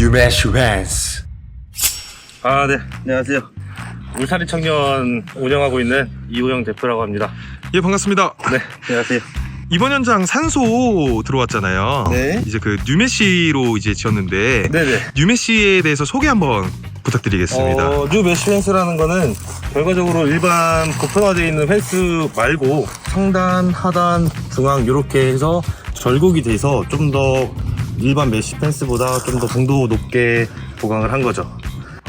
뉴메쉬 펜스 아, 네. 안녕하세요. 울타리 청년 운영하고 있는 이호영 대표라고 합니다. 예 반갑습니다. 네, 안녕하세요. 이번 현장 산소 들어왔잖아요. 네. 이제 그 뉴메시로 이제 지었는데 네네. 뉴메시에 대해서 소개 한번 부탁드리겠습니다. 어, 뉴 메쉬 펜스라는 거는 결과적으로 일반 보편화되어 있는 펜스 말고 상단, 하단, 중앙 이렇게 해서 절곡이 돼서 좀 더 일반 메쉬 펜스보다 좀 더 강도 높게 보강을 한 거죠.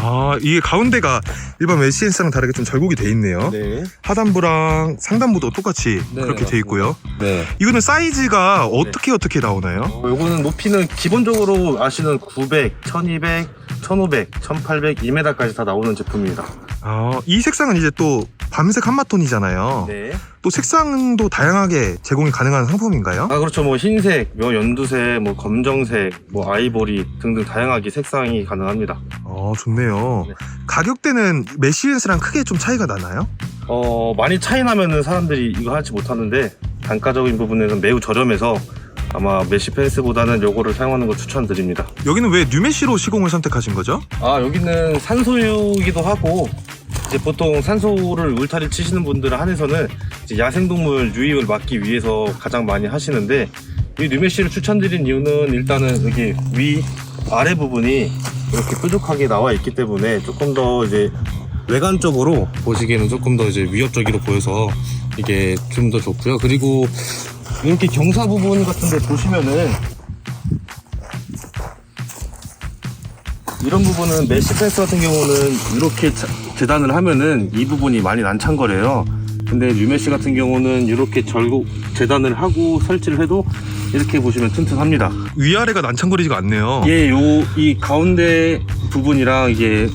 아 이게 가운데가 일반 메시엔스랑 다르게 좀 절곡이 돼 있네요. 네. 하단부랑 상단부도 똑같이 네, 그렇게 돼 있고요. 네. 이거는 사이즈가 어떻게 어떻게 나오나요? 어, 요거는 높이는 기본적으로 아시는 900, 1200, 1500, 1800, 2m까지 다 나오는 제품입니다. 아, 이 색상은 이제 또 밤색 한마톤이잖아요. 네. 또 색상도 다양하게 제공이 가능한 상품인가요? 아 그렇죠. 뭐 흰색, 뭐 연두색, 뭐 검정색, 뭐 아이보리 등등 다양하게 색상이 가능합니다. 어, 좋네요. 네. 가격대는 메시엔스랑 크게 좀 차이가 나나요? 어 많이 차이 나면은 사람들이 이거 하지 못하는데 단가적인 부분에서는 매우 저렴해서 아마 메시 펜스보다는 요거를 사용하는 걸 추천드립니다. 여기는 왜 뉴메시로 시공을 선택하신 거죠? 아 여기는 산소유이기도 하고 이제 보통 산소를 울타리 치시는 분들 한해서는 이제 야생동물 유입을 막기 위해서 가장 많이 하시는데 이 뉴메시를 추천드린 이유는 일단은 여기 위 아래 부분이 이렇게 뾰족하게 나와 있기 때문에 조금 더 이제 외관적으로 보시기에는 조금 더 이제 위협적으로 보여서 이게 좀 더 좋고요. 그리고 이렇게 경사 부분 같은데 보시면은 이런 부분은 메시 펜스 같은 경우는 이렇게 자- 재단을 하면은 이 부분이 많이 난창거려요. 근데 뉴메시 같은 경우는 이렇게 절곡 재단을 하고 설치를 해도 이렇게 보시면 튼튼합니다. 위아래가 난창거리지가 않네요. 예, 요 이 가운데 부분이랑 이게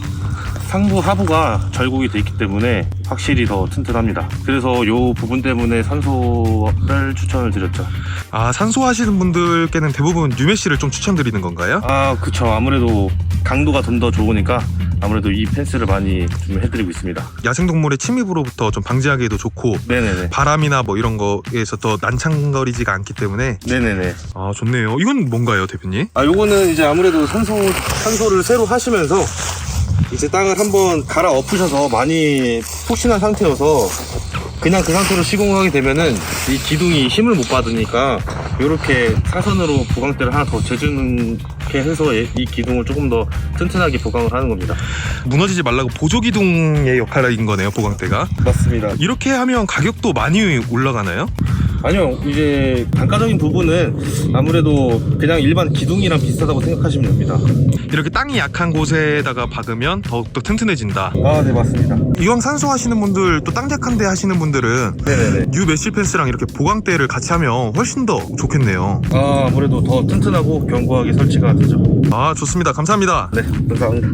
상부 하부가 절곡이 돼 있기 때문에 확실히 더 튼튼합니다. 그래서 요 부분 때문에 산소를 추천을 드렸죠. 아, 산소 하시는 분들께는 대부분 뉴메시를 좀 추천드리는 건가요? 아, 그쵸. 아무래도 강도가 좀 더 좋으니까 아무래도 이 펜스를 많이 좀 해드리고 있습니다. 야생동물의 침입으로부터 좀 방지하기도 좋고 네네네. 바람이나 뭐 이런 거에서 더 난창거리지가 않기 때문에 네네네. 아 좋네요. 이건 뭔가요, 대표님? 아, 요거는 이제 아무래도 산소, 산소를 새로 하시면서 이제 땅을 한번 갈아 엎으셔서 많이 푹신한 상태여서 그냥 그 상태로 시공하게 되면은 이 기둥이 힘을 못 받으니까 이렇게 사선으로 보강대를 하나 더 재주는 게 해서 이 기둥을 조금 더 튼튼하게 보강을 하는 겁니다. 무너지지 말라고 보조 기둥의 역할인 거네요, 보강대가. 맞습니다. 이렇게 하면 가격도 많이 올라가나요? 아니요, 이제 단가적인 부분은 아무래도 그냥 일반 기둥이랑 비슷하다고 생각하시면 됩니다. 이렇게 땅이 약한 곳에다가 박으면 더욱더 튼튼해진다. 아, 네, 맞습니다. 이왕 산소 하시는 분들 또 땅 약한데 하시는 분들은 네네네. 뉴 메시 펜스랑 이렇게 보강대를 같이 하면 훨씬 더 좋겠네요. 아, 아무래도 더 튼튼하고 견고하게 설치가 되죠. 아 좋습니다. 감사합니다. 네, 감사합니다.